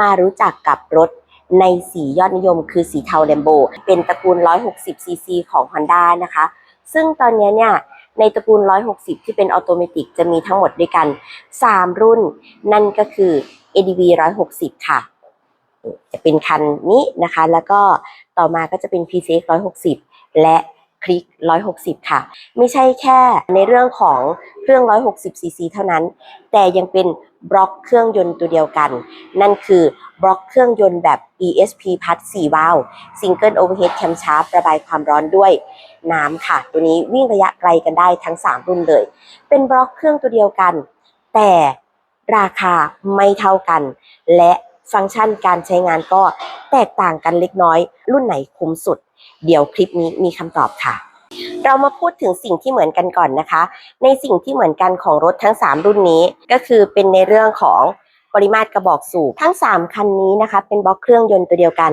มารู้จักกับรถในสียอดนิยมคือสีเทาแลมโบ เป็นตระกูล 160 cc ของ Honda นะคะ ซึ่งตอนนี้เนี่ยในตระกูล 160 ที่เป็นออโตเมติกจะมีทั้งหมดด้วยกัน 3 รุ่น นั่นก็คือ ADV 160 ค่ะ จะเป็นคันนี้นะคะ แล้วก็ต่อมาก็จะเป็น PCX 160 และคลิก 160 ค่ะ ไม่ใช่แค่ในเรื่องของเครื่อง 160 cc เท่านั้น แต่ยังเป็น บล็อกเครื่องยนต์ตัวเดียวกัน นั่นคือบล็อกเครื่องยนต์แบบ ESP พัด4วาล์ว Single Overhead Camshaft ระบายความร้อนด้วยน้ำค่ะ ตัวนี้วิ่งระยะไกลกันได้ทั้ง 3 รุ่นเลย เป็นบล็อกเครื่องตัวเดียวกัน แต่ราคาไม่เท่ากัน และฟังก์ชันการใช้งานก็แตกต่างกันเล็กน้อย รุ่นไหนคุ้มสุด เดี๋ยวคลิปนี้มีคำตอบค่ะ เรามาพูดถึงสิ่งที่เหมือนกันก่อนนะคะ ในสิ่งที่เหมือนกันของรถทั้ง 3 รุ่นนี้ ก็คือเป็นในเรื่องของปริมาตรกระบอกสูบทั้ง 3 คันนี้นะคะ เป็นบล็อกเครื่องยนต์ตัวเดียวกัน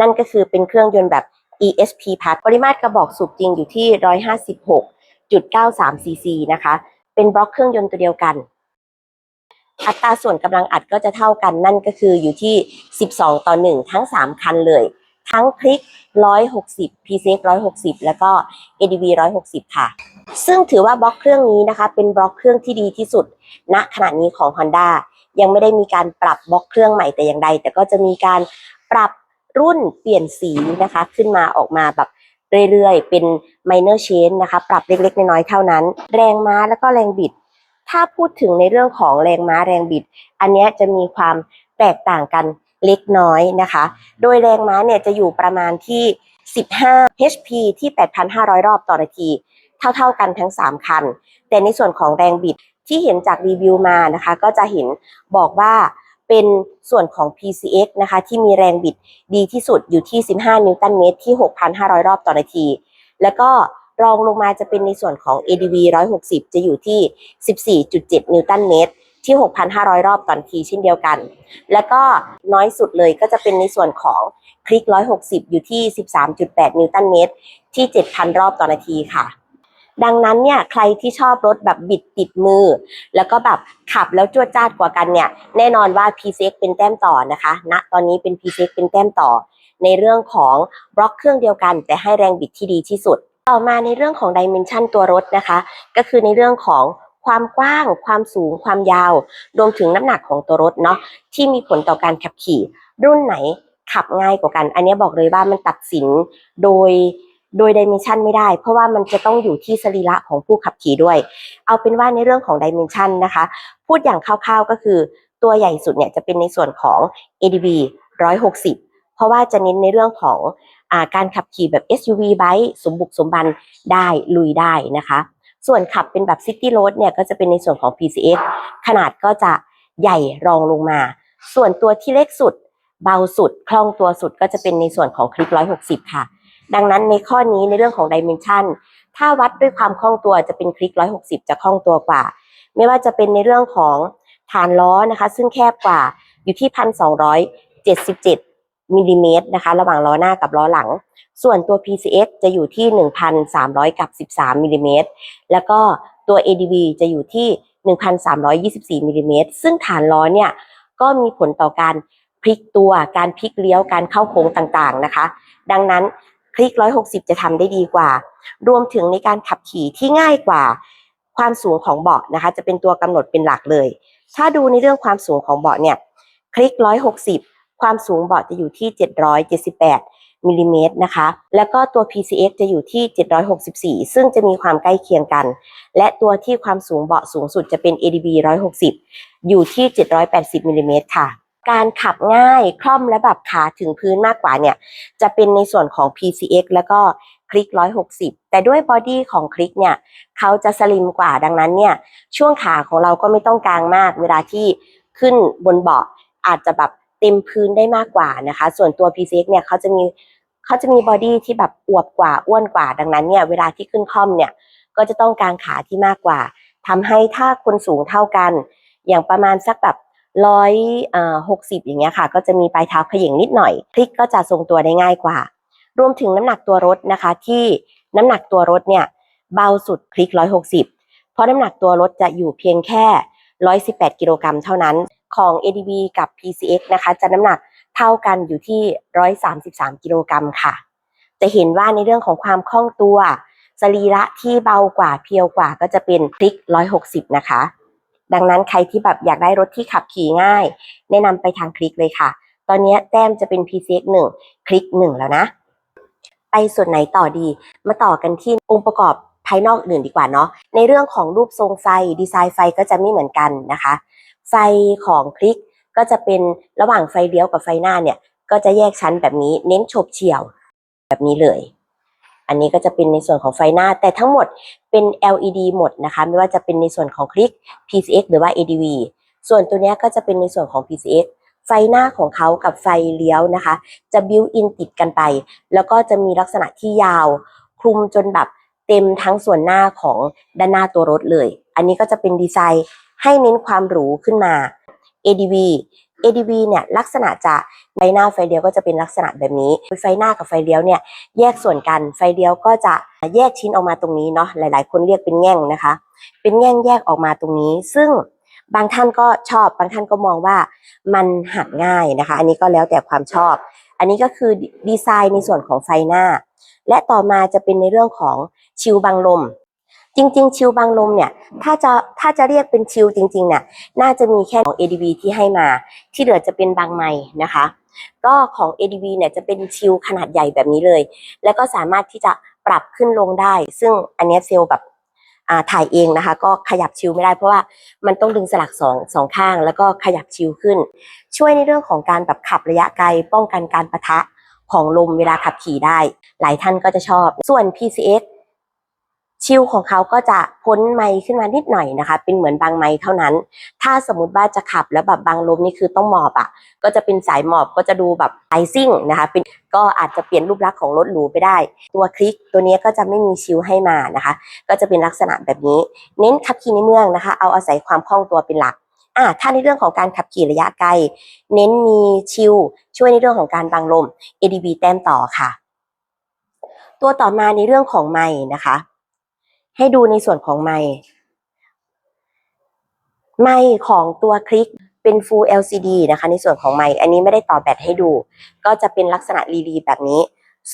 นั่นก็คือเป็นเครื่องยนต์แบบ ESP พัดปริมาตรกระบอกสูบจริงอยู่ที่ 156.93 cc นะคะ เป็นบล็อกเครื่องยนต์ตัวเดียวกัน อัตราส่วนกำลังอัดก็จะเท่ากันนั่นก็คืออยู่ที่ 12 ต่อ 1 ทั้ง 3 คันเลย ทั้งคลิก 160 PCX 160 แล้วก็ ADV 160 ค่ะ ซึ่งถือว่าบล็อกเครื่องนี้นะคะ เป็นบล็อกเครื่องที่ดีที่สุดณขณะนี้ของ Honda ยังไม่ได้มีการปรับบล็อกเครื่องใหม่แต่อย่างใด แต่ก็จะมีการปรับรุ่นเปลี่ยนสีนะคะ ขึ้นมาออกมาแบบเรื่อยๆ เป็น minor change นะคะ ปรับเล็กๆ น้อยๆ เท่านั้น แรงม้าแล้วก็แรงบิด ถ้าพูดถึงในเรื่องของแรงม้าแรงบิด อันนี้จะมีความแตกต่างกัน เล็กน้อยนะคะ โดยแรงม้าเนี่ยจะอยู่ประมาณที่ 15 HP ที่ 8,500 รอบต่อนาที เท่าๆกันทั้ง 3 คัน แต่ในส่วนของแรงบิดที่เห็นจากรีวิวมานะคะ ก็จะเห็นบอกว่าเป็นส่วนของ PCX นะคะ ที่มีแรงบิดดีที่สุดอยู่ที่ 15 นิวตันเมตรที่ 6,500 รอบต่อนาที แล้วก็รองลงมาจะเป็นในส่วนของ ADV 160 จะอยู่ที่ 14.7 นิวตันเมตร ที่ 6,500 รอบต่อนทีเช่นเดียวกัน แล้วก็น้อยสุดเลยก็จะเป็นในส่วนของคลิก 160 อยู่ที่ 13.8 นิวตันเมตร ที่ 7,000 รอบต่อนาทีค่ะ ดังนั้นเนี่ยใครที่ชอบรถแบบบิดติดมือ แล้วก็แบบขับแล้วจวดจ้าดกว่ากันเนี่ยแน่นอนว่า PCX เป็นแต้มต่อนะคะณตอนนี้เป็น PCX เป็นแต้มต่อ ในเรื่องของบล็อกเครื่องเดียวกัน แต่ให้แรงบิดที่ดีที่สุด ต่อมาในเรื่องของดิเมนชันตัวรถนะคะ ก็คือในเรื่องของ ความกว้าง ความสูง ความยาว รวมถึงน้ำหนักของตัวรถเนาะที่มีผลต่อการขับขี่ รุ่นไหนขับง่ายกว่ากัน อันนี้บอกเลยว่ามันตัดสินโดยโดยดิเมนชันไม่ได้ เพราะว่ามันจะต้องอยู่ที่สรีระของผู้ขับขี่ด้วย เอาเป็นว่าในเรื่องของดิเมนชันนะคะ พูดอย่างคร่าวๆก็คือตัวใหญ่สุดเนี่ยจะเป็นในส่วนของ ADV 160 เพราะว่าจะเน้นในเรื่องของอาการขับขี่แบบ SUV ไบค์สมบุกสมบันได้ลุยได้นะคะ ส่วนขับเป็นแบบ City Road เนี่ยก็จะเป็นในส่วนของ PCX ขนาดก็จะใหญ่รองลงมา ส่วนตัวที่เล็กสุด เบาสุด คล่องตัวสุดก็จะเป็นในส่วนของคลิก160 ค่ะ ดังนั้นในข้อนี้ในเรื่องของ Dimension ถ้าวัดด้วยความคล่องตัวจะเป็นคลิก160 จะคล่องตัวกว่า ไม่ว่าจะเป็นในเรื่องของฐานล้อนะคะ ซึ่งแคบกว่าอยู่ที่ 1,277 มิลลิเมตรนะคะ ระหว่างล้อหน้ากับล้อหลัง ส่วนตัว PCX จะอยู่ที่ 1,300 กับ 13มิลลิเมตรแล้วก็ตัว ADV จะอยู่ที่ 1,324มิลลิเมตรซึ่งฐานล้อเนี่ยก็มีผลต่อการพลิกตัวการพลิกเลี้ยวการเข้าโค้งต่างๆนะคะ ดังนั้นคลิก 160 จะทำได้ดีกว่า รวมถึงในการขับขี่ที่ง่ายกว่า ความสูงของเบาะนะคะ จะเป็นตัวกำหนดเป็นหลักเลย ถ้าดูในเรื่องความสูงของเบาะเนี่ยคลิก 160 ความสูงเบาะจะอยู่ที่ 778มิลลิเมตรนะคะ แล้วก็ตัว PCX จะอยู่ที่ 764 ซึ่งจะมีความใกล้เคียงกัน และตัวที่ความสูงเบาะสูงสุดจะเป็น ADB 160 อยู่ที่ 780มิลลิเมตรค่ะการขับง่ายคล่อมและแบบขาถึงพื้นมากกว่าเนี่ย จะเป็นในส่วนของ PCX แล้วก็คลิก 160 แต่ด้วยบอดี้ของคลิกเนี่ยเขาจะสลิมกว่าดังนั้นเนี่ย ช่วงขาของเราก็ไม่ต้องกลางมาก เวลาที่ขึ้นบนเบาะอาจจะแบบ เต็มพื้นได้มากกว่านะคะ ส่วนตัว PCX เนี่ยเขาจะมีเขาจะมีบอดี้ที่แบบอวบกว่าอ้วนกว่า ดังนั้นเนี่ยเวลาที่ขึ้นคล่อมเนี่ยก็จะต้องกางขาที่มากกว่าทำให้ถ้าคนสูงเท่ากัน อย่างประมาณสักแบบร้อยหกสิบอย่างเงี้ยค่ะ ก็จะมีปลายเท้าขย่งนิดหน่อย คลิกก็จะทรงตัวได้ง่ายกว่า รวมถึงน้ำหนักตัวรถนะคะ ที่น้ำหนักตัวรถเนี่ยเบาสุดคลิก160เพราะน้ำหนักตัวรถจะอยู่เพียงแค่118กิโลกรัมเท่านั้น ของ ADB กับ PCX นะคะจะน้ำหนักเท่ากันอยู่ที่ 133 กิโลกรัมค่ะ จะเห็นว่าในเรื่องของความคล่องตัว สรีระที่เบากว่าเพียวกว่าก็จะเป็นคลิก 160 นะคะ ดังนั้นใครที่แบบอยากได้รถที่ขับขี่ง่าย แนะนำไปทางคลิกเลยค่ะ ตอนนี้แต้มจะเป็น PCX 1 คลิก 1 แล้วนะ ไปส่วนไหนต่อดี มาต่อกันที่องค์ประกอบภายนอกอื่นดีกว่าเนาะในเรื่องของรูปทรงไฟดีไซน์ไฟก็จะไม่เหมือนกันนะคะ ไฟของคลิกก็จะเป็นระหว่างไฟเลี้ยวกับไฟหน้าเนี่ย ก็จะแยกชั้นแบบนี้เน้นฉบเฉี่ยวแบบนี้เลย อันนี้ก็จะเป็นในส่วนของไฟหน้า แต่ทั้งหมดเป็น LED หมดนะคะ ไม่ว่าจะเป็นในส่วนของคลิก PCX หรือว่า ADV ส่วนตัวนี้ก็จะเป็นในส่วนของ PCX ไฟหน้าของเขากับไฟเลี้ยวนะคะ จะบิวอินติดกันไป แล้วก็จะมีลักษณะที่ยาว คลุมจนแบบเต็มทั้งส่วนหน้าของด้านหน้าตัวรถเลย อันนี้ก็จะเป็นดีไซน์ ให้เน้นความหรูขึ้นมา ADV ADV เนี่ยลักษณะจะไฟหน้าไฟเลี้ยวก็จะเป็นลักษณะแบบนี้ ไฟหน้ากับไฟเลี้ยวเนี่ยแยกส่วนกัน ไฟเลี้ยวก็จะแยกชิ้นออกมาตรงนี้เนาะ หลาย ๆ คนเรียกเป็นแง่งนะคะ เป็นแง่งแยกออกมาตรงนี้ ซึ่งบางท่านก็ชอบ บางท่านก็มองว่ามันหักง่ายนะคะ อันนี้ก็แล้วแต่ความชอบ อันนี้ก็คือดีไซน์ในส่วนของไฟหน้า และต่อมาจะเป็นในเรื่องของชิวบังลม จริง ๆ ชิวบังลมเนี่ยถ้าจะถ้าจะเรียกเป็นชิวจริงๆเนี่ยน่าจะมีแค่ของ ADV ที่ให้มา ที่เหลือจะเป็นบางไม้นะคะ ก็ของ ADV เนี่ยจะเป็นชิลขนาดใหญ่แบบนี้เลย แล้วก็สามารถที่จะปรับขึ้นลงได้ ซึ่งอันนี้เซลล์แบบอ่าถ่ายเองนะคะ ก็ขยับชิลไม่ได้เพราะว่ามันต้องดึงสลักสองสองข้าง แล้วก็ขยับชิลขึ้น ช่วยในเรื่องของการแบบขับระยะไกล ป้องกันการประทะของลมเวลาขับขี่ได้ หลายท่านก็จะชอบส่วน PCX ชิลของเขาก็จะพ้นไมค์ขึ้นมานิดหน่อยนะคะ เป็นเหมือนบางไมค์เท่านั้น ถ้าสมมติว่าจะขับแล้วแบบบางลมนี่คือต้องหมอบอะ ก็จะเป็นสายหมอบก็จะดูแบบไอซิ่งนะคะ เป็นก็อาจจะเปลี่ยนรูปลักษณ์ของรถหรูไปได้ ตัวคลิกตัวนี้ก็จะไม่มีชิลให้มานะคะ ก็จะเป็นลักษณะแบบนี้ เน้นขับขี่ในเมืองนะคะ เอาอาศัยความคล่องตัวเป็นหลักอ่าถ้าในเรื่องของการขับขี่ระยะไกล เน้นมีชิลช่วยในเรื่องของการบังลม ADB แต้มต่อค่ะ ตัวต่อมาในเรื่องของไม้นะคะ ให้ดูในส่วนของไม้ไม้ของตัวคลิกเป็น Full LCD นะคะ ในส่วนของไม้อันนี้ไม่ได้ต่อแบตให้ดู ก็จะเป็นลักษณะรีลีแบบนี้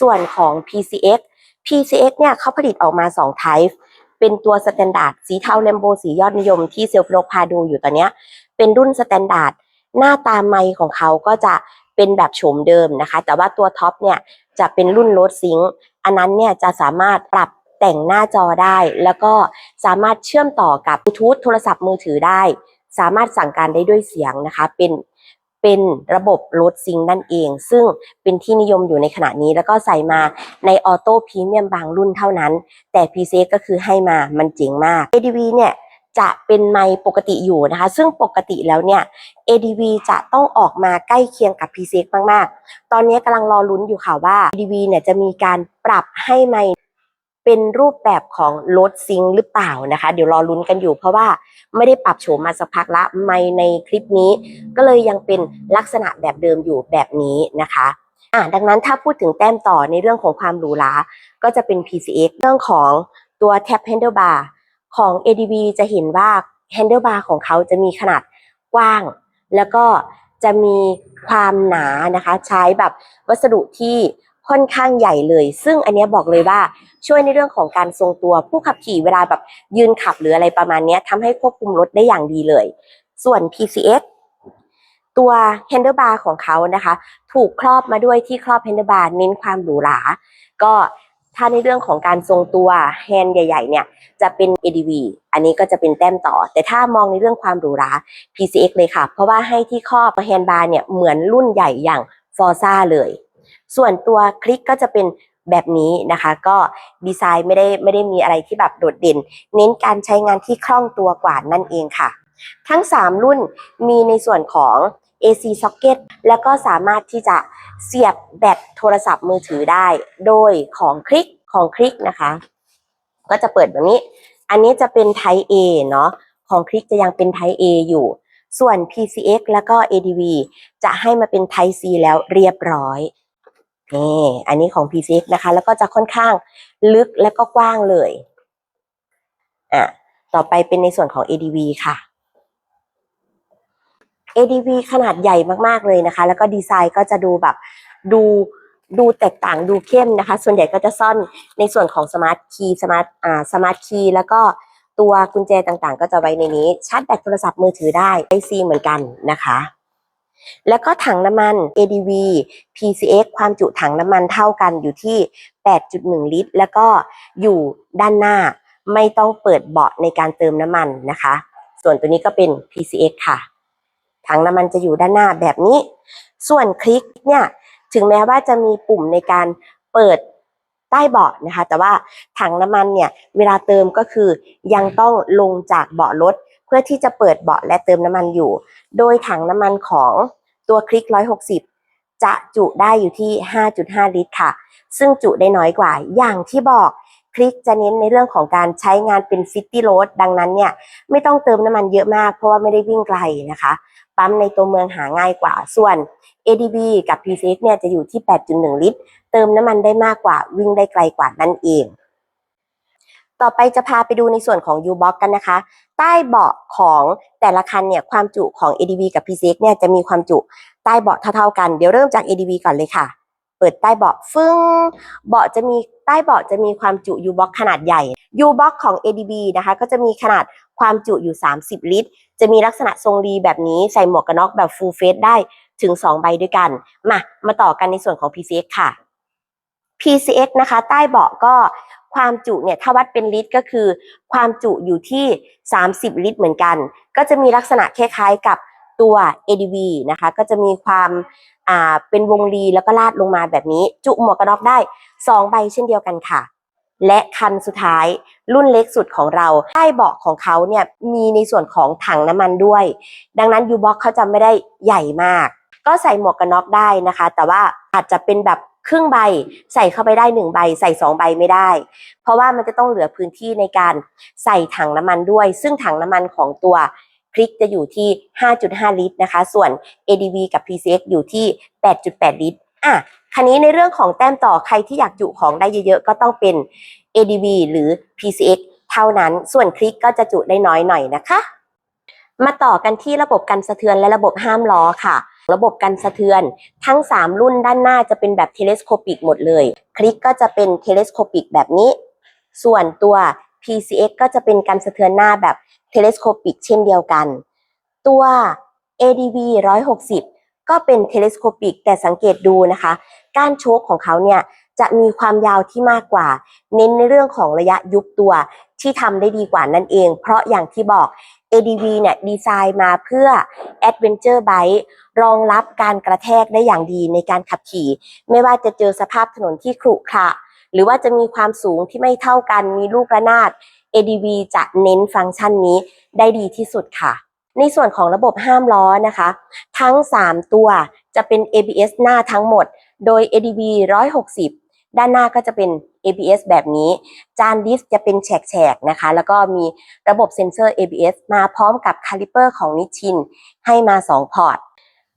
ส่วนของ PCX PCX เนี่ยเขาผลิตออกมา2 type เป็นตัวสแตนดาร์ดสีเทาเลมโบสียอดนิยมที่เซลฟ์โลกพาดูอยู่ตอนเนี้ยเป็นรุ่นสแตนดาร์ดหน้าตาไมค์ของเขาก็จะเป็นแบบโฉมเดิมนะคะ แต่ว่าตัวท็อปเนี่ยจะเป็นรุ่นโรดซิงอันนั้นเนี่ยจะสามารถปรับ แต่งหน้าจอได้ แล้วก็สามารถเชื่อมต่อกับบลูทูธโทรศัพท์มือถือได้ สามารถสั่งการได้ด้วยเสียงนะคะเป็นเป็นระบบโรดซิงนั่นเอง ซึ่งเป็นที่นิยมอยู่ในขณะนี้ แล้วก็ใส่มาในออโต้พรีเมียมบางรุ่นเท่านั้น แต่ PC ก็คือให้มามันเจ๋งมาก ADV เนี่ยจะเป็นไมปกติอยู่นะคะ ซึ่งปกติแล้วเนี่ย ADV จะต้องออกมาใกล้เคียงกับ PC มาก ๆ ตอนนี้กำลังรอลุ้นอยู่ค่ะว่า ADV เนี่ยจะมีการปรับให้ไม เป็นรูปแบบของโ a ดซิงหรือเปล่านะคะ เดี๋ยวรอลุ้นกันอยู่เพราะว่าไม่ได้ปรับโฉมมาสักพักละไมค์ในคลิปนี้ ก็เลยยังเป็นลักษณะแบบเดิมอยู่แบบนี้นะคะอะดังนั้นถ้าพูดถึงแต้มต่อในเรื่องของความหรูหราก็จะเป็น PCX เรื่องของตัว Tap Handlebar ของ ADV จะเห็นว่า Handlebar ของเขาจะมีขนาดกว้าง แล้วก็จะมีความหนานะคะ ใช้แบบวัสดุที่ ค่อนข้างใหญ่เลย ซึ่งอันนี้บอกเลยว่าช่วยในเรื่องของการทรงตัวผู้ขับขี่เวลาแบบยืนขับหรืออะไรประมาณนี้ทำให้ควบคุมรถได้อย่างดีเลย ส่วน PCX ตัว handlebar ของเขานะคะ ถูกครอบมาด้วยที่ครอบ handlebar เน้นความหรูหราก็ถ้าในเรื่องของการทรงตัวแฮนด์ใหญ่ ๆ เนี่ย จะเป็น ADV อันนี้ก็จะเป็นแต้มต่อ แต่ถ้ามองในเรื่องความหรูหรา PCX เลยค่ะ เพราะว่าให้ที่ครอบแฮนด์บาร์เนี่ยเหมือนรุ่นใหญ่อย่าง Forza เลย ส่วนตัวคลิกก็จะเป็นแบบนี้นะคะ ก็ดีไซน์ไม่ได้ไม่ได้มีอะไรที่แบบโดดเด่น เน้นการใช้งานที่คล่องตัวกว่านั่นเองค่ะ ทั้ง 3 รุ่นมีในส่วนของ AC socket แล้วก็สามารถที่จะเสียบแบตโทรศัพท์มือถือได้ โดยของคลิกของคลิกนะคะ ก็จะเปิดแบบนี้ อันนี้จะเป็น Type A เนาะของคลิกจะยังเป็น Type A อยู่ ส่วน PCX แล้วก็ ADV จะให้มาเป็น Type C แล้วเรียบร้อย นี่อันนี้ของ PCX นะคะ แล้วก็จะค่อนข้างลึกและก็กว้างเลยอะต่อไปเป็นในส่วนของ ADV ค่ะ ADV ขนาดใหญ่มากๆเลยนะคะ แล้วก็ดีไซน์ก็จะดูแบบดูดูแตกต่างดูเข้มนะคะ ส่วนใหญ่ก็จะซ่อนในส่วนของสมาร์ทคีย์สมาร์ทอ่าสมาร์ทคีย์แล้วก็ตัวกุญแจต่างๆ ก็จะไว้ในนี้ชาร์จแบตโทรศัพท์มือถือได้ IC เหมือนกันนะคะ แล้วก็ถังน้ำมัน ADV PCX ความจุถังน้ำมันเท่ากันอยู่ที่ 8.1 ลิตร แล้วก็อยู่ด้านหน้าไม่ต้องเปิดเบาะในการเติมน้ำมันนะคะ ส่วนตัวนี้ก็เป็น PCX ค่ะ ถังน้ำมันจะอยู่ด้านหน้าแบบนี้ ส่วนคลิกเนี่ยถึงแม้ว่าจะมีปุ่มในการเปิดใต้เบาะนะคะ แต่ว่าถังน้ำมันเนี่ยเวลาเติมก็คือยังต้องลงจากเบาะรถ พื่อที่จะเปิดเบาะและเติมน้ำมันอยู่ โดยถังน้ำมันของตัวคลิก 160 จะจุได้อยู่ที่ 5.5 ลิตรค่ะ ซึ่งจุได้น้อยกว่า อย่างที่บอกคลิกจะเน้นในเรื่องของการใช้งานเป็นซิตี้โรดดังนั้นเนี่ยไม่ต้องเติมน้ำมันเยอะมากเพราะว่าไม่ได้วิ่งไกลนะคะ ปั๊มในตัวเมืองหาง่ายกว่า ส่วน ADB กับ PCX เนี่ยจะอยู่ที่ 8.1 ลิตร เติมน้ำมันได้มากกว่าวิ่งได้ไกลกว่านั่นเอง ต่อไปจะพาไปดูในส่วนของ U-Box กันนะคะ ใต้เบาะของแต่ละคันเนี่ยความจุของ ADB กับ PCX เนี่ยจะมีความจุใต้เบาะเท่าๆกัน เดี๋ยวเริ่มจาก ADB ก่อนเลยค่ะ เปิดใต้เบาะฟึ้งเบาะจะมีใต้เบาะจะมีความจุ U-Box ขนาดใหญ่ U-Box ของ ADB นะคะ ก็จะมีขนาดความจุอยู่ 30 ลิตร จะมีลักษณะทรงรีแบบนี้ใส่หมวกกันน็อกแบบ full face ได้ถึง 2 ใบด้วยกัน มา มาต่อกันในส่วนของ PCX ค่ะ PCX นะคะ ใต้เบาะก็ ความจุเนี่ยถ้าวัดเป็นลิตรก็คือ ความจุอยู่ที่ 30 ลิตรเหมือนกัน ก็จะมีลักษณะคล้ายๆกับตัว ADV นะคะก็จะมีความอ่าเป็นวงรีแล้วก็ลาดลงมาแบบนี้ จุหมวกกันน็อกได้ 2 ใบเช่นเดียวกันค่ะ และคันสุดท้ายรุ่นเล็กสุดของเราใต้เบาะของเขาเนี่ยมีในส่วนของถังน้ำมันด้วย ดังนั้น U-Box เขาจะไม่ได้ใหญ่มาก ก็ใส่หมวกกันน็อกได้นะคะ แต่ว่าอาจจะเป็นแบบ ครึ่งใบใส่เข้าไปได้หนึ่งใบ ใส่สองใบไม่ได้ เพราะว่ามันจะต้องเหลือพื้นที่ในการใส่ถังน้ำมันด้วย ซึ่งถังน้ำมันของตัวคลิกจะอยู่ที่ 5.5 ลิตรนะคะ ส่วน ADV กับ PCX อยู่ที่ 8.8 ลิตร อะคันนี้ในเรื่องของแต้มต่อใครที่อยากจุของได้เยอะๆ ก็ต้องเป็น ADV หรือ PCX เท่านั้น ส่วนคลิกก็จะจุได้น้อยหน่อยนะคะ มาต่อกันที่ระบบกันสะเทือนและระบบห้ามล้อค่ะ ระบบกันสะเทือน ทั้ง 3 รุ่นด้านหน้าจะเป็นแบบเทเลสโคปิกหมดเลย คลิกก็จะเป็นเทเลสโคปิกแบบนี้ ส่วนตัว PCX ก็จะเป็นการสะเทือนหน้าแบบเทเลสโคปิกเช่นเดียวกัน ตัว ADV 160 ก็เป็นเทเลสโคปิกแต่สังเกตดูนะคะก้านโชคของเขาเนี่ยจะมีความยาวที่มากกว่า เน้นในเรื่องของระยะยุบตัวที่ทำได้ดีกว่านั่นเอง เพราะอย่างที่บอก ADV เนี่ยดีไซน์มาเพื่อ Adventure Bike รองรับการกระแทกได้อย่างดีในการขับขี่ ไม่ว่าจะเจอสภาพถนนที่ขรุขระหรือว่าจะมีความสูงที่ไม่เท่ากันมีลูกระนาด ADV จะเน้นฟังก์ชันนี้ได้ดีที่สุดค่ะ ในส่วนของระบบห้ามล้อนะคะ ทั้ง 3 ตัวจะเป็น ABS หน้าทั้งหมด โดย ADV 160 ด้านหน้าก็จะเป็น ABS แบบนี้ จานดิสจะเป็นแฉกๆนะคะ แล้วก็มีระบบเซ็นเซอร์ ABS มาพร้อมกับคาลิเปอร์ของนิชิน ให้มา 2 พอร์ต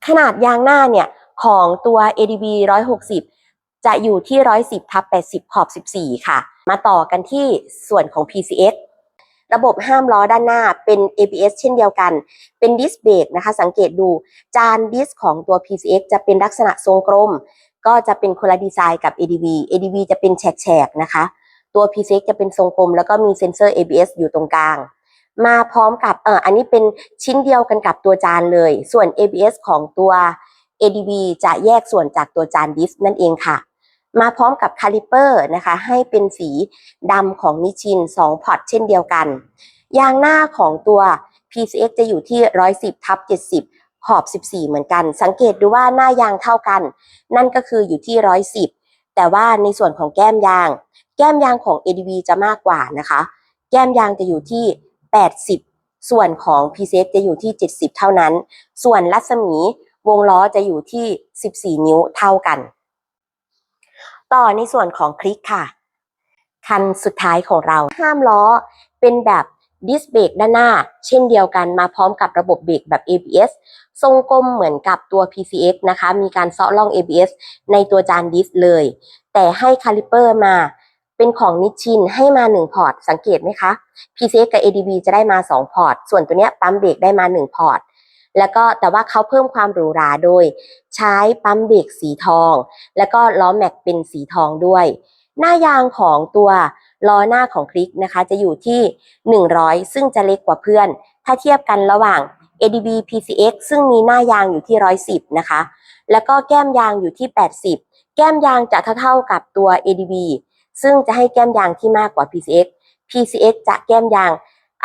ขนาดยางหน้าเนี่ย ของตัว ADV 160 จะอยู่ที่ 110ทับ80 ขอบ 14 ค่ะ มาต่อกันที่ส่วนของ PCX ระบบห้ามล้อด้านหน้าเป็น ABS เช่นเดียวกัน เป็นดิสเบรกนะคะ สังเกตดูจานดิสของตัว PCX จะเป็นลักษณะทรงกลม ก็จะเป็นคนละดีไซน์กับ ADV ADV จะเป็นแฉกๆนะคะ ตัว PCX จะเป็นทรงกลม แล้วก็มีเซ็นเซอร์ ABS อยู่ตรงกลาง มาพร้อมกับเอออันนี้เป็นชิ้นเดียวกันกับตัวจานเลย ส่วน ABS ของตัว ADV จะแยกส่วนจากตัวจานดิสนั่นเองค่ะ มาพร้อมกับคาลิเปอร์นะคะ ให้เป็นสีดำของนิชิน 2 พอร์ตเช่นเดียวกัน ยางหน้าของตัว PCX จะอยู่ที่ 110ทับ70 ขอบ 14 เหมือนกัน สังเกตดูว่าหน้ายางเท่ากัน นั่นก็คืออยู่ที่ 110 แต่ว่าในส่วนของแก้มยาง แก้มยางของ ADV จะมากกว่านะคะ แก้มยางจะอยู่ที่ 80 ส่วนของ PCX จะอยู่ที่ 70 เท่านั้น ส่วนรัศมีวงล้อจะอยู่ที่ 14 นิ้วเท่ากัน ต่อในส่วนของคลิกค่ะ คันสุดท้ายของเราห้ามล้อเป็นแบบดิสเบรกด้านหน้า เช่นเดียวกันมาพร้อมกับระบบเบรกแบบ ABS ทรงกลมเหมือนกับตัว PCX นะคะ มีการเซาะล่อง ABS ในตัวจานดิสเลย แต่ให้คาลิเปอร์มาเป็นของนิชินให้มา 1 พอร์ต สังเกตไหมคะ PCX กับ ADV จะได้มา 2 พอร์ต ส่วนตัวเนี้ยปั๊มเบรกได้มา 1 พอร์ต แล้วก็แต่ว่าเขาเพิ่มความหรูหราโดย ใช้ปั๊มเบรกสีทอง แล้วก็ล้อแม็กเป็นสีทองด้วย หน้ายางของตัวล้อหน้าของคลิกนะคะ จะอยู่ที่ 100 ซึ่งจะเล็กกว่าเพื่อน ถ้าเทียบกันระหว่าง ADB PCX ซึ่งมีหน้ายางอยู่ที่ 110 นะคะ แล้วก็แก้มยางอยู่ที่ 80 แก้มยางจะเท่าๆกับตัว ADB ซึ่งจะให้แก้มยางที่มากกว่า PCX PCX จะแก้มยาง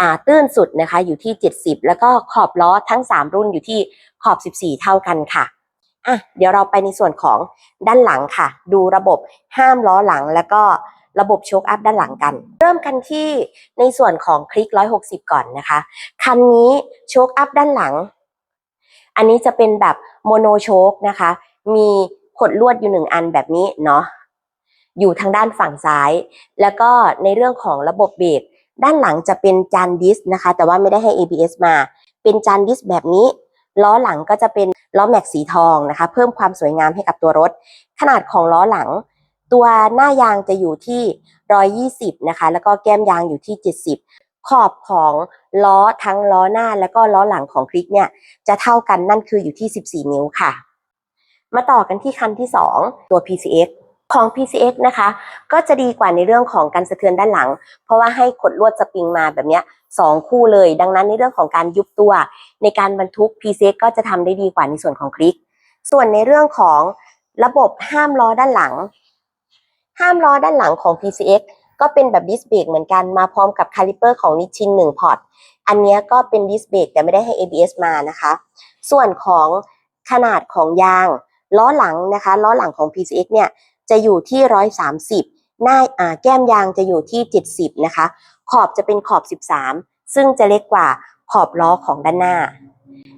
าตื้นสุดนะคะอยู่ที่ 70 แล้วก็ขอบล้อทั้ง 3 รุ่นอยู่ที่ขอบ 14 เท่ากันค่ะอะ เดี๋ยวเราไปในส่วนของด้านหลังค่ะ ดูระบบห้ามล้อหลังแล้วก็ ระบบโชคอัพด้านหลังกัน เริ่มกันที่ในส่วนของคลิก 160 ก่อนนะคะ คันนี้โชคอัพด้านหลัง อันนี้จะเป็นแบบโมโนโชคนะคะ มีขดลวดอยู่หนึ่งอันแบบนี้เนาะอยู่ทางด้านฝั่งซ้าย แล้วก็ในเรื่องของระบบเบรกด้านหลังจะเป็นจานดิสนะคะ แต่ว่าไม่ได้ให้ ABS มา เป็นจานดิสแบบนี้ ล้อหลังก็จะเป็นล้อแม็กสีทองนะคะ เพิ่มความสวยงามให้กับตัวรถ ขนาดของล้อหลัง ตัวหน้ายางจะอยู่ที่ 120 นะคะ แล้วก็แก้มยางอยู่ที่ 70 ขอบของล้อทั้งล้อหน้าแล้วก็ล้อหลังของคลิกเนี่ยจะเท่ากันนั่นคืออยู่ที่ 14 นิ้วค่ะ มาต่อกันที่คันที่ 2 ตัว PCX ของ PCX นะคะ ก็จะดีกว่าในเรื่องของการสะเทือนด้านหลัง เพราะว่าให้ขดลวดสปริงมาแบบเนี้ยสองคู่เลย ดังนั้นในเรื่องของการยุบตัว ในการบรรทุก PCX ก็จะทำได้ดีกว่าในส่วนของคลิก ส่วนในเรื่องของระบบห้ามล้อด้านหลัง ห้ามล้อด้านหลังของ PCX ก็เป็นแบบดิสเบรกเหมือนกันมาพร้อมกับคาลิเปอร์ของนิชิน1พอร์ตอันนี้ก็เป็นดิสเบรกแต่ไม่ได้ให้ ABS มานะคะ ส่วนของขนาดของยาง ล้อหลังนะคะล้อหลังของ PCX เนี่ยจะอยู่ที่ 130 หน้าอ่าแก้มยางจะอยู่ที่ 70 นะคะ ขอบจะเป็นขอบ 13 ซึ่งจะเล็กกว่าขอบล้อของด้านหน้า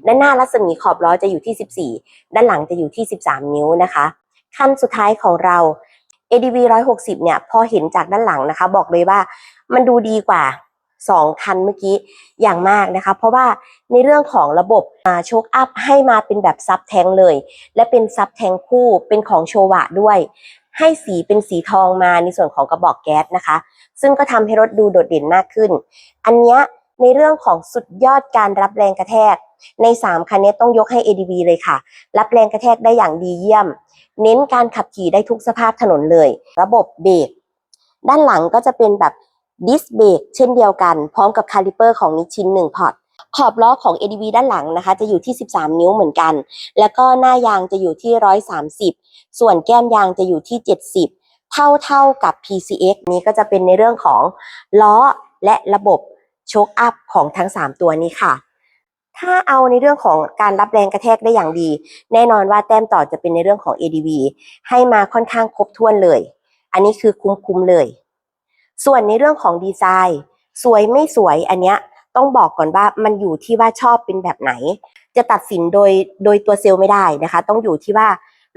ด้านหน้ารัศมีขอบล้อจะอยู่ที่ 14 ด้านหลังจะอยู่ที่ 13 นิ้วนะคะ ขั้นสุดท้ายของเรา ADV 160 เนี่ย พอเห็นจากด้านหลังนะคะ บอกเลยว่ามันดูดีกว่า 2 คันเมื่อกี้อย่างมากนะคะ เพราะว่าในเรื่องของระบบโชคอัพให้มาเป็นแบบซับแทงเลย และเป็นซับแทงคู่เป็นของโชวะด้วย ให้สีเป็นสีทองมาในส่วนของกระบอกแก๊สนะคะ ซึ่งก็ทำให้รถดูโดดเด่นมากขึ้น อันเนี้ย ในเรื่องของสุดยอดการรับแรงกระแทก ใน 3 คันนี้ต้องยกให้ ADV เลยค่ะ รับแรงกระแทกได้อย่างดีเยี่ยม เน้นการขับขี่ได้ทุกสภาพถนนเลย ระบบเบรกด้านหลังก็จะเป็นแบบดิสเบรกเช่นเดียวกัน พร้อมกับคาลิเปอร์ของนิชิน1พอร์ตขอบล้อของ ADV ด้านหลังนะคะ จะอยู่ที่ 13 นิ้วเหมือนกัน แล้วก็หน้ายางจะอยู่ที่ 130 ส่วนแก้มยางจะอยู่ที่ 70 เท่าเท่ากับ PCX นี้ก็จะเป็นในเรื่องของล้อและระบบ โชคอัพของทั้ง 3 ตัวนี้ค่ะ ถ้าเอาในเรื่องของการรับแรงกระแทกได้อย่างดี แน่นอนว่าแต้มต่อจะเป็นในเรื่องของ ADV ให้มาค่อนข้างครบถ้วนเลย อันนี้คือคุ้มๆเลย ส่วนในเรื่องของดีไซน์ สวยไม่สวยอันเนี้ยต้องบอกก่อนว่ามันอยู่ที่ว่าชอบเป็นแบบไหน จะตัดสินโดยโดยตัวเซลล์ไม่ได้นะคะ ต้องอยู่ที่ว่า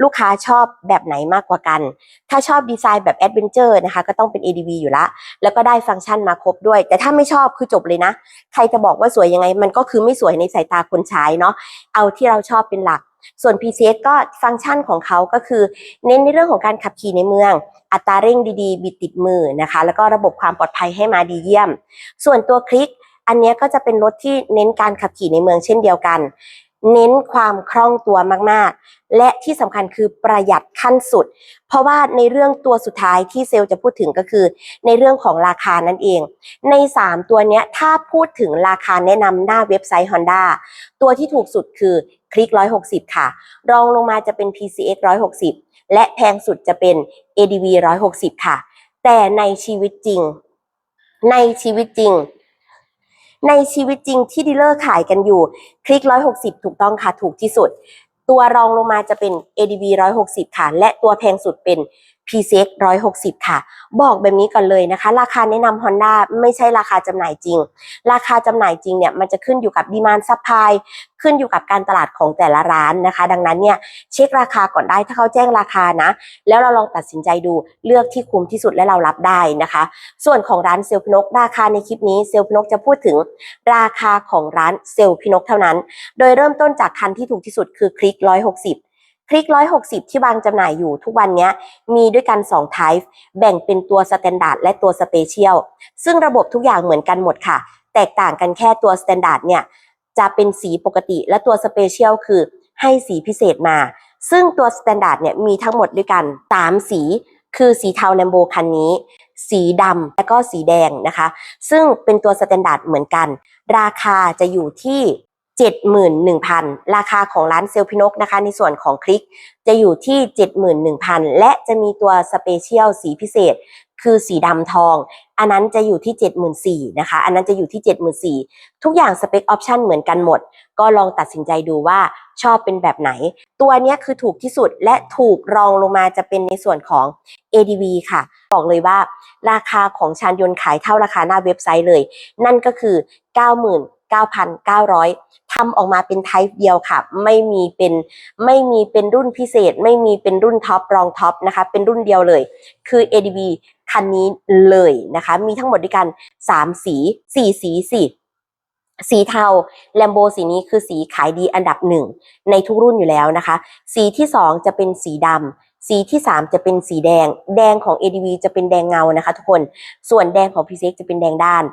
ลูกค้าชอบแบบไหนมากกว่ากัน ถ้าชอบดีไซน์แบบแอดเวนเจอร์นะคะก็ต้องเป็น ADV อยู่ละ แล้วก็ได้ฟังก์ชันมาครบด้วย แต่ถ้าไม่ชอบคือจบเลยนะ ใครจะบอกว่าสวยยังไง มันก็คือไม่สวยในสายตาคนใช้เนาะเอาที่เราชอบเป็นหลักส่วน PCS ก็ฟังก์ชันของเขาก็คือ เน้นในเรื่องของการขับขี่ในเมือง อัตราเร่งดีๆ บิดติดมือนะคะ แล้วก็ระบบความปลอดภัยให้มาดีเยี่ยม ส่วนตัวคลิก อันนี้ก็จะเป็นรถที่เน้นการขับขี่ในเมืองเช่นเดียวกัน เน้นความคล่องตัวมากๆ และที่สำคัญคือประหยัดขั้นสุด เพราะว่าในเรื่องตัวสุดท้ายที่เซลล์จะพูดถึงก็คือ ในเรื่องของราคานั่นเอง ใน 3 ตัวนี้ถ้าพูดถึงราคาแนะนำหน้าเว็บไซต์ Honda ตัวที่ถูกสุดคือคลิก 160 ค่ะ รองลงมาจะเป็น PCX 160 และแพงสุดจะเป็น ADV 160 ค่ะ แต่ในชีวิตจริง ในชีวิตจริง ในชีวิตจริงที่ดีลเลอร์ขายกันอยู่ คลิก 160 ถูกต้องค่ะ ถูกที่สุด ตัวรองลงมาจะเป็น ADV 160 ค่ะ และตัวแพงสุดเป็น PCX 160 ค่ะ บอกแบบนี้ก่อนเลยนะคะ ราคาแนะนำ Honda ไม่ใช่ราคาจำหน่ายจริง ราคาจำหน่ายจริงเนี่ยมันจะขึ้นอยู่กับดีมานซัพพลายขึ้นอยู่กับการตลาดของแต่ละร้านนะคะ ดังนั้นเนี่ยเช็คราคาก่อนได้ถ้าเขาแจ้งราคานะ แล้วเราลองตัดสินใจดูเลือกที่คุ้มที่สุดและเรารับได้นะคะ ส่วนของร้านเซลลพนกราคาในคลิปนี้เซลลพนกจะพูดถึงราคาของร้านเซลลพินกเท่านั้น โดยเริ่มต้นจากคันที่ถูกที่สุดคือคลิก 160 คลิก 160 ที่วางจำหน่ายอยู่ทุกวันนี้มีด้วยกัน2 type แบ่งเป็นตัว Standard และตัว Special ซึ่งระบบทุกอย่างเหมือนกันหมดค่ะ แตกต่างกันแค่ตัว Standard เนี่ยจะเป็นสีปกติและตัวสเปเชียลคือให้สีพิเศษมา ซึ่งตัวสแตนดาร์ดเนี่ยมีทั้งหมดด้วยกัน 3 สี คือสีเทาแลมโบคันนี้ สีดำและก็สีแดงนะคะ ซึ่งเป็นตัวสแตนดาร์ดเหมือนกัน ราคาจะอยู่ที่ 71,000 ราคาของร้านเซลพินกนะคะ ในส่วนของคลิกจะอยู่ที่ 71,000 และจะมีตัวสเปเชียลสีพิเศษ คือสีดำทอง อันนั้นจะอยู่ที่ 74,000นะคะ อันนั้นจะอยู่ที่ 74,000 ทุกอย่างสเปคออปชันเหมือนกันหมด ก็ลองตัดสินใจดูว่าชอบเป็นแบบไหน ตัวนี้คือถูกที่สุดและถูกรองลงมาจะเป็นในส่วนของ ADV ค่ะ บอกเลยว่า ราคาของชานยนต์ขายเท่าราคาหน้าเว็บไซต์เลย นั่นก็คือ 9,900ทำออกมาเป็นไทป์เดียวค่ะ ไม่มีเป็นไม่มีเป็นรุ่นพิเศษ ไม่มีเป็นรุ่นท็อปรองท็อปนะคะ เป็นรุ่นเดียวเลย คือ ADV คันนี้เลยนะคะ มีทั้งหมดด้วยกัน 3 สี 4 สีสิสีเทาแลมโบสีนี้คือสีขายดีอันดับหนึ่งในทุกรุ่นอยู่แล้วนะคะ สีที่ 2 จะเป็นสีดำ สีที่ 3 จะเป็นสีแดง แดงของ ADV จะเป็นแดงเงานะคะทุกคน ส่วนแดงของ p ี x จะเป็นแดงด้าน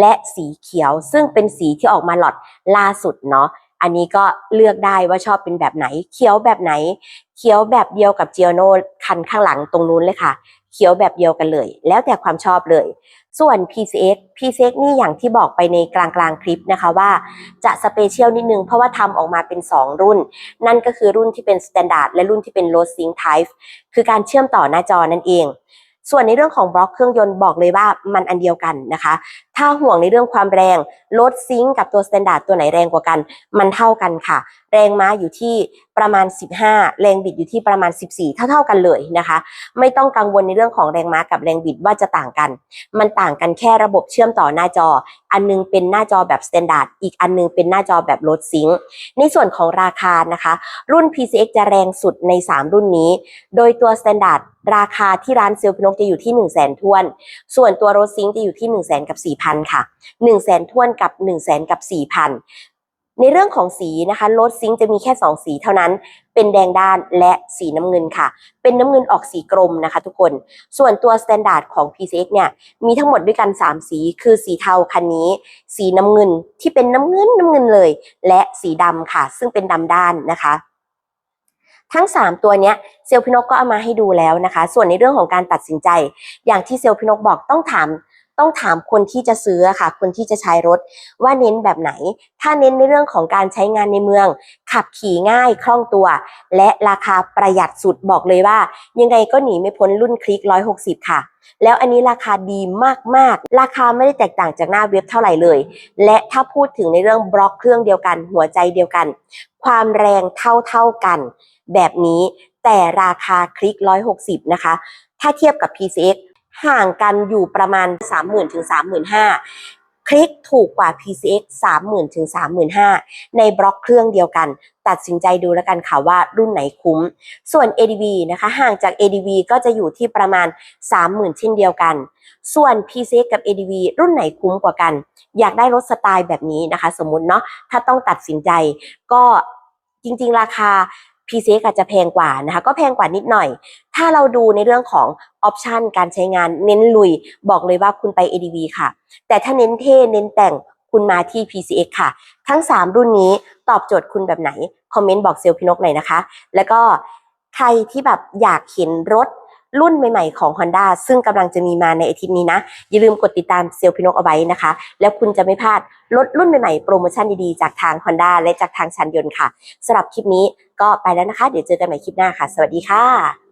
และสีเขียวซึ่งเป็นสีที่ออกมาหลอดล่าสุดเนาะอันนี้ก็เลือกได้ว่าชอบเป็นแบบไหน เขียวแบบไหน เขียวแบบเดียวกับเจียโนคันข้างหลังตรงนู้นเลยค่ะ เขียวแบบเดียวกันเลย แล้วแต่ความชอบเลย ส่วน PCX PCX นี่อย่างที่บอกไปในกลางกลางคลิปนะคะว่าจะสเปเชียลนิดนึงเพราะว่าทำออกมาเป็น 2 รุ่น นั่นก็คือรุ่นที่เป็น Standard และรุ่นที่เป็น Load Sync Type คือการเชื่อมต่อหน้าจอนั่นเองส่วนในเรื่องของบล็อกเครื่องยนต์บอกเลยว่ามันอันเดียวกันนะคะ ถ้าห่วงในเรื่องความแรง ลดซิงกับตัว Standard ตัวไหนแรงกว่ากัน มันเท่ากันค่ะ แรงม้าอยู่ที่ประมาณ 15 แรงบิดอยู่ที่ประมาณ 14 เท่าๆกันเลยนะคะ ไม่ต้องกังวลในเรื่องของแรงม้ากับแรงบิดว่าจะต่างกัน มันต่างกันแค่ระบบเชื่อมต่อหน้าจอ อันนึงเป็นหน้าจอแบบ Standard อีกอันนึงเป็นหน้าจอแบบลดซิงในส่วนของราคานะคะ รุ่น PCX จะแรงสุดใน 3 รุ่นนี้ โดยตัว Standard ราคาที่ร้านเซลล์พนกจะอยู่ที่ 1 0 0 0 0แสนทวน ส่วนตัวรถซิงค์จะอยู่ที่ 1 0 0 0 0แสนกับ4,000 ค่ะ 1 0 0 0 0แสนทวนกับ1 0 0 0 0แสนกับ4,000 ในเรื่องของสีนะคะโรถซิงค์จะมีแค่ 2 สีเท่านั้น เป็นแดงด้านและสีน้ำเงินค่ะ เป็นน้ำเงินออกสีกรมนะคะทุกคน ส่วนตัว Standard ของ PCX เนี่ยมีทั้งหมดด้วยกัน 3 สี คือสีเทาคันนี้ สีน้ำเงินที่เป็นน้ำเงินน้ำเงินเลย และสีดำค่ะ ซึ่งเป็นดำด้านนะคะทั้ง 3 ตัวเนี้ยเซลพินกก็เอามาให้ดูแล้วนะคะ ส่วนในเรื่องของการตัดสินใจ อย่างที่เซลพินกบอกต้องถาม ต้องถามคนที่จะซื้อค่ะ คนที่จะใช้รถว่าเน้นแบบไหน ถ้าเน้นในเรื่องของการใช้งานในเมือง ขับขี่ง่ายคล่องตัว และราคาประหยัดสุดบอกเลยว่า ยังไงก็หนีไม่พ้นรุ่นคลิก 160 ค่ะ แล้วอันนี้ราคาดีมากๆ ราคาไม่ได้แตกต่างจากหน้าเว็บเท่าไหร่เลย และถ้าพูดถึงในเรื่องบล็อกเครื่องเดียวกัน หัวใจเดียวกัน ความแรงเท่าๆกัน แบบนี้แต่ราคาคลิก 160 นะคะ ถ้าเทียบกับ PCX ห่างกันอยู่ประมาณ 30,000ถึง35,000 คลิกถูกกว่า PCX 30,000ถึง35,000 ในบล็อกเครื่องเดียวกัน ตัดสินใจดูแล้วกันค่ะว่ารุ่นไหนคุ้ม ส่วน ADV นะคะห่างจาก ADV ก็จะอยู่ที่ประมาณ 30,000 เช่นเดียวกัน ส่วน PCX กับ ADV รุ่นไหนคุ้มกว่ากัน อยากได้รถสไตล์แบบนี้นะคะ สมมุติเนาะถ้าต้องตัดสินใจก็จริงๆ ราคา PCX อาจจะแพงกว่านะคะ ก็แพงกว่านิดหน่อย ถ้าเราดูในเรื่องของออปชันการใช้งานเน้นลุย บอกเลยว่าคุณไป ADV ค่ะ แต่ถ้าเน้นเท่เน้นแต่งคุณมาที่ PCX ค่ะ ทั้ง 3 รุ่นนี้ตอบโจทย์คุณแบบไหน คอมเมนต์บอกเซลล์พินกหน่อยนะคะ แล้วก็ใครที่แบบอยากเห็นรถ รุ่นใหม่ๆของ Honda ซึ่งกำลังจะมีมาในอาทิตย์นี้นะ อย่าลืมกดติดตามเซลล์พินกเอาไว้นะคะ แล้วคุณจะไม่พลาดรถรุ่นใหม่ๆ โปรโมชั่นดีๆ จากทาง Honda และจากทางชันยนต์ค่ะสำหรับคลิปนี้ก็ไปแล้วนะคะ เดี๋ยวเจอกันใหม่คลิปหน้าค่ะ สวัสดีค่ะ